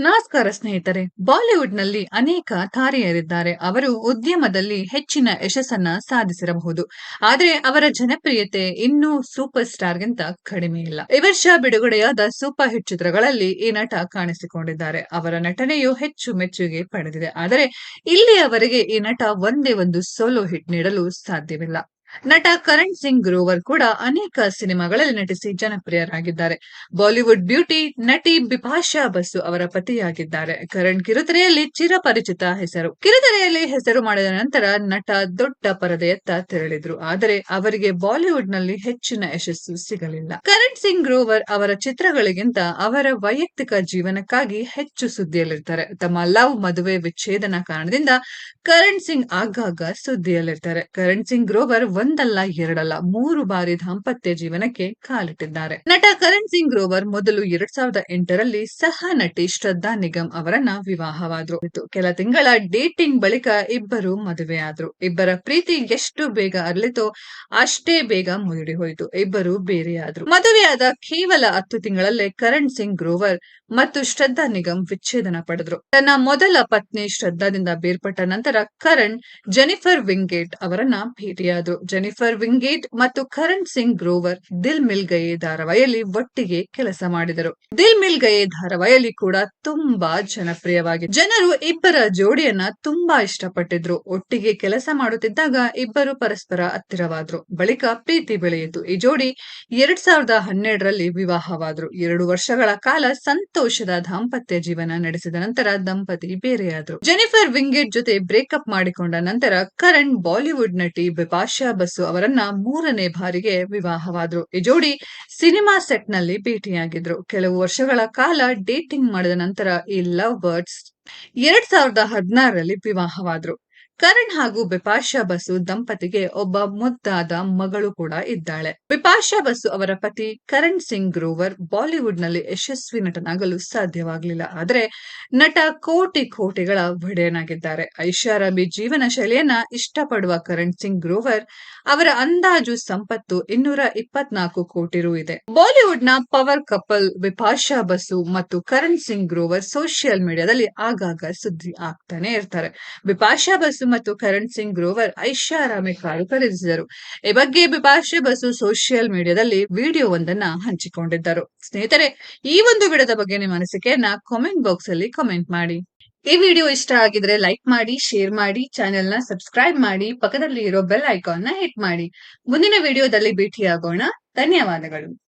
ನಮಸ್ಕಾರ ಸ್ನೇಹಿತರೆ ಬಾಲಿವುಡ್ನಲ್ಲಿ ಅನೇಕ ತಾರೆಯರಿದ್ದಾರೆ. ಅವರು ಉದ್ಯಮದಲ್ಲಿ ಹೆಚ್ಚಿನ ಯಶಸ್ಸನ್ನ ಸಾಧಿಸಿರಬಹುದು. ಆದರೆ ಅವರ ಜನಪ್ರಿಯತೆ ಇನ್ನೂ ಸೂಪರ್ ಸ್ಟಾರ್ ಗಿಂತ ಕಡಿಮೆ ಇಲ್ಲ. ಈ ವರ್ಷ ಬಿಡುಗಡೆಯಾದ ಸೂಪರ್ ಹಿಟ್ ಚಿತ್ರಗಳಲ್ಲಿ ಈ ನಟ ಕಾಣಿಸಿಕೊಂಡಿದ್ದಾರೆ. ಅವರ ನಟನೆಯು ಹೆಚ್ಚು ಮೆಚ್ಚುಗೆ ಪಡೆದಿದೆ. ಆದರೆ, ಇಲ್ಲಿಯವರೆಗೆ ಈ ನಟ ಒಂದೇ ಒಂದು ಸೋಲೋ ಹಿಟ್ ನೀಡಲು ಸಾಧ್ಯವಿಲ್ಲ. ನಟ ಕರಣ್ ಸಿಂಗ್ ಗ್ರೋವರ್ ಕೂಡ ಅನೇಕ ಸಿನಿಮಾಗಳಲ್ಲಿ ನಟಿಸಿ ಜನಪ್ರಿಯರಾಗಿದ್ದಾರೆ. ಬಾಲಿವುಡ್ ಬ್ಯೂಟಿ ನಟಿ ಬಿಪಾಶಾ ಬಸು ಅವರ ಪತಿಯಾಗಿದ್ದಾರೆ. ಕರಣ್ ಕಿರುತೆರೆಯಲ್ಲಿ ಚಿರಪರಿಚಿತ ಹೆಸರು. ಕಿರುತೆರೆಯಲ್ಲಿ ಹೆಸರು ಮಾಡಿದ ನಂತರ ನಟ ದೊಡ್ಡ ಪರದೆಯತ್ತ ತೆರಳಿದ್ರು. ಆದರೆ ಅವರಿಗೆ ಬಾಲಿವುಡ್ನಲ್ಲಿ ಹೆಚ್ಚಿನ ಯಶಸ್ಸು ಸಿಗಲಿಲ್ಲ. ಕರಣ್ ಸಿಂಗ್ ಗ್ರೋವರ್ ಅವರ ಚಿತ್ರಗಳಿಗಿಂತ ಅವರ ವೈಯಕ್ತಿಕ ಜೀವನಕ್ಕಾಗಿ ಹೆಚ್ಚು ಸುದ್ದಿಯಲ್ಲಿರ್ತಾರೆ. ತಮ್ಮ ಲವ್, ಮದುವೆ, ವಿಚ್ಛೇದನ ಕಾರಣದಿಂದ ಕರಣ್ ಸಿಂಗ್ ಆಗಾಗ ಸುದ್ದಿಯಲ್ಲಿರ್ತಾರೆ. ಕರಣ್ ಸಿಂಗ್ ಗ್ರೋವರ್ ಒಂದಲ್ಲ, ಎರಡಲ್ಲ, ಮೂರು ಬಾರಿ ದಾಂಪತ್ಯ ಜೀವನಕ್ಕೆ ಕಾಲಿಟ್ಟಿದ್ದಾರೆ. ನಟ ಕರಣ್ ಸಿಂಗ್ ಗ್ರೋವರ್ ಮೊದಲು ಎರಡ್ ಸಾವಿರದ ಎಂಟರಲ್ಲಿ ಸಹ ನಟಿ ಶ್ರದ್ಧಾ ನಿಗಮ್ ಅವರನ್ನ ವಿವಾಹವಾದ್ರು. ಕೆಲ ತಿಂಗಳ ಡೇಟಿಂಗ್ ಬಳಿಕ ಇಬ್ಬರು ಮದುವೆಯಾದ್ರು. ಇಬ್ಬರ ಪ್ರೀತಿ ಎಷ್ಟು ಬೇಗ ಅರಳಿತೋ ಅಷ್ಟೇ ಬೇಗ ಮುದುಡಿ ಹೋಯಿತು. ಇಬ್ಬರು ಬೇರೆಯಾದ್ರು. ಮದುವೆಯಾದ ಕೇವಲ ಹತ್ತು ತಿಂಗಳಲ್ಲೇ ಕರಣ್ ಸಿಂಗ್ ಗ್ರೋವರ್ ಮತ್ತು ಶ್ರದ್ಧಾ ನಿಗಮ್ ವಿಚ್ಛೇದನ ಪಡೆದ್ರು. ತನ್ನ ಮೊದಲ ಪತ್ನಿ ಶ್ರದ್ಧಾದಿಂದ ಬೇರ್ಪಟ್ಟ ನಂತರ ಕರಣ್ ಜೆನಿಫರ್ ವಿಂಗೇಟ್ ಅವರನ್ನ ಭೇಟಿಯಾದ್ರು. ಜೆನಿಫರ್ ವಿಂಗೇಟ್ ಮತ್ತು ಕರಣ್ ಸಿಂಗ್ ಗ್ರೋವರ್ ದಿಲ್ ಮಿಲ್ ಗಯೆ ಧಾರಾವಾಹಿಯಲ್ಲಿ ಒಟ್ಟಿಗೆ ಕೆಲಸ ಮಾಡಿದರು. ದಿಲ್ ಮಿಲ್ ಗಯೆ ಧಾರಾವಾಹಿಯಲ್ಲಿ ಕೂಡ ತುಂಬಾ ಜನಪ್ರಿಯವಾಗಿದೆ ಜನರು ಇಬ್ಬರ ಜೋಡಿಯನ್ನ ತುಂಬಾ ಇಷ್ಟಪಟ್ಟಿದ್ರು. ಒಟ್ಟಿಗೆ ಕೆಲಸ ಮಾಡುತ್ತಿದ್ದಾಗ ಇಬ್ಬರು ಪರಸ್ಪರ ಹತ್ತಿರವಾದ್ರು. ಬಳಿಕ ಪ್ರೀತಿ ಬೆಳೆಯಿತು. ಈ ಜೋಡಿ ಎರಡ್ ಸಾವಿರದ ಹನ್ನೆರಡರಲ್ಲಿ ವಿವಾಹವಾದ್ರು. ಎರಡು ವರ್ಷಗಳ ಕಾಲ ಸಂತೋಷದ ದಾಂಪತ್ಯ ಜೀವನ ನಡೆಸಿದ ನಂತರ ದಂಪತಿ ಬೇರೆಯಾದ್ರು. ಜೆನಿಫರ್ ವಿಂಗೇಟ್ ಜೊತೆ ಬ್ರೇಕಪ್ ಮಾಡಿಕೊಂಡ ನಂತರ ಕರಣ್ ಬಾಲಿವುಡ್ ನಟಿ ಬಿಪಾಶಾ ಬಸು ಅವರನ್ನ ಮೂರನೇ ಬಾರಿಗೆ ವಿವಾಹವಾದ್ರು. ಈ ಜೋಡಿ ಸಿನಿಮಾ ಸೆಟ್ನಲ್ಲಿ ಭೇಟಿಯಾಗಿದ್ರು. ಕೆಲವು ವರ್ಷಗಳ ಕಾಲ ಡೇಟಿಂಗ್ ಮಾಡಿದ ನಂತರ ಈ ಲವ್ ಬರ್ಡ್ಸ್ ಎರಡ್ ಸಾವಿರದ ಹದಿನಾರರಲ್ಲಿ ವಿವಾಹವಾದ್ರು. ಕರಣ್ ಹಾಗೂ ಬಿಪಾಶಾ ಬಸು ದಂಪತಿಗೆ ಒಬ್ಬ ಮುದ್ದಾದ ಮಗಳು ಕೂಡ ಇದ್ದಾಳೆ. ಬಿಪಾಶಾ ಬಸು ಅವರ ಪತಿ ಕರಣ್ ಸಿಂಗ್ ಗ್ರೋವರ್ ಬಾಲಿವುಡ್ನಲ್ಲಿ ಯಶಸ್ವಿ ನಟನಾಗಲು ಸಾಧ್ಯವಾಗಲಿಲ್ಲ. ಆದರೆ ನಟ ಕೋಟಿ ಕೋಟಿಗಳ ಒಡೆಯನಾಗಿದ್ದಾರೆ. ಐಷಾರಾಮಿ ಜೀವನ ಶೈಲಿಯನ್ನ ಇಷ್ಟಪಡುವ ಕರಣ್ ಸಿಂಗ್ ಗ್ರೋವರ್ ಅವರ ಅಂದಾಜು ಸಂಪತ್ತು ಇನ್ನೂರ ಇಪ್ಪತ್ನಾಲ್ಕು ಕೋಟಿ ರು ಇದೆ. ಬಾಲಿವುಡ್ನ ಪವರ್ ಕಪಲ್ ವಿಪಾಶಾ ಬಸು ಮತ್ತು ಕರಣ್ ಸಿಂಗ್ ಗ್ರೋವರ್ ಸೋಷಿಯಲ್ ಮೀಡಿಯಾದಲ್ಲಿ ಆಗಾಗ ಸುದ್ದಿ ಆಗ್ತಾನೆ ಇರ್ತಾರೆ. ಬಿಪಾಶಾ ಬಸು ಮತ್ತು ಕರಣ್ ಸಿಂಗ್ ಗ್ರೋವರ್ ಐಷಾರಾಮಿ ಕಾರು ಖರೀದಿಸಿದರು. ಈ ಬಗ್ಗೆ ಬಿಭಾಷೆ ಬಸು ಸೋಷಿಯಲ್ ಮೀಡಿಯಾದಲ್ಲಿ ವಿಡಿಯೋ ಒಂದನ್ನ ಹಂಚಿಕೊಂಡಿದ್ದರು. ಸ್ನೇಹಿತರೆ, ಈ ಒಂದು ವಿಡಿಯೋದ ಬಗ್ಗೆ ನಿಮ್ಮ ಅನಿಸಿಕೆಯನ್ನ ಕಾಮೆಂಟ್ ಬಾಕ್ಸ್ ಅಲ್ಲಿ ಕಾಮೆಂಟ್ ಮಾಡಿ. ಈ ವಿಡಿಯೋ ಇಷ್ಟ ಆಗಿದ್ರೆ ಲೈಕ್ ಮಾಡಿ ಶೇರ್ ಮಾಡಿ ಚಾನೆಲ್ನ ಸಬ್ಸ್ಕ್ರೈಬ್ ಮಾಡಿ, ಪಕ್ಕದಲ್ಲಿ ಇರೋ ಬೆಲ್ ಐಕಾನ್ನ ಹಿಟ್ ಮಾಡಿ. ಮುಂದಿನ ವಿಡಿಯೋದಲ್ಲಿ ಭೇಟಿಯಾಗೋಣ. ಧನ್ಯವಾದಗಳು.